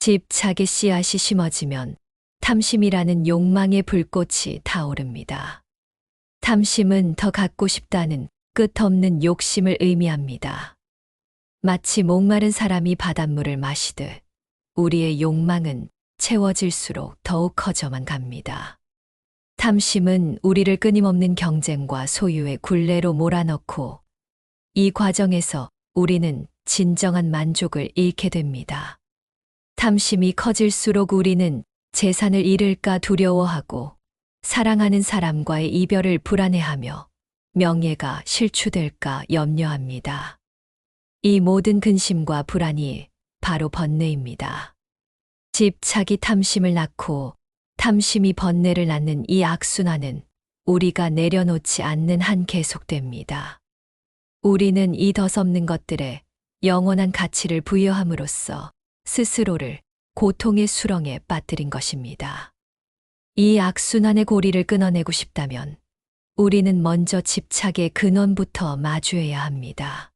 집착의 씨앗이 심어지면 탐심이라는 욕망의 불꽃이 타오릅니다. 탐심은 더 갖고 싶다는 끝없는 욕심을 의미합니다. 마치 목마른 사람이 바닷물을 마시듯 우리의 욕망은 채워질수록 더욱 커져만 갑니다. 탐심은 우리를 끊임없는 경쟁과 소유의 굴레로 몰아넣고 이 과정에서 우리는 진정한 만족을 잃게 됩니다. 탐심이 커질수록 우리는 재산을 잃을까 두려워하고 사랑하는 사람과의 이별을 불안해하며 명예가 실추될까 염려합니다. 이 모든 근심과 불안이 바로 번뇌입니다. 집착이 탐심을 낳고 탐심이 번뇌를 낳는 이 악순환은 우리가 내려놓지 않는 한 계속됩니다. 우리는 이 덧없는 것들에 영원한 가치를 부여함으로써 스스로를 고통의 수렁에 빠뜨린 것입니다. 이 악순환의 고리를 끊어내고 싶다면 우리는 먼저 집착의 근원부터 마주해야 합니다.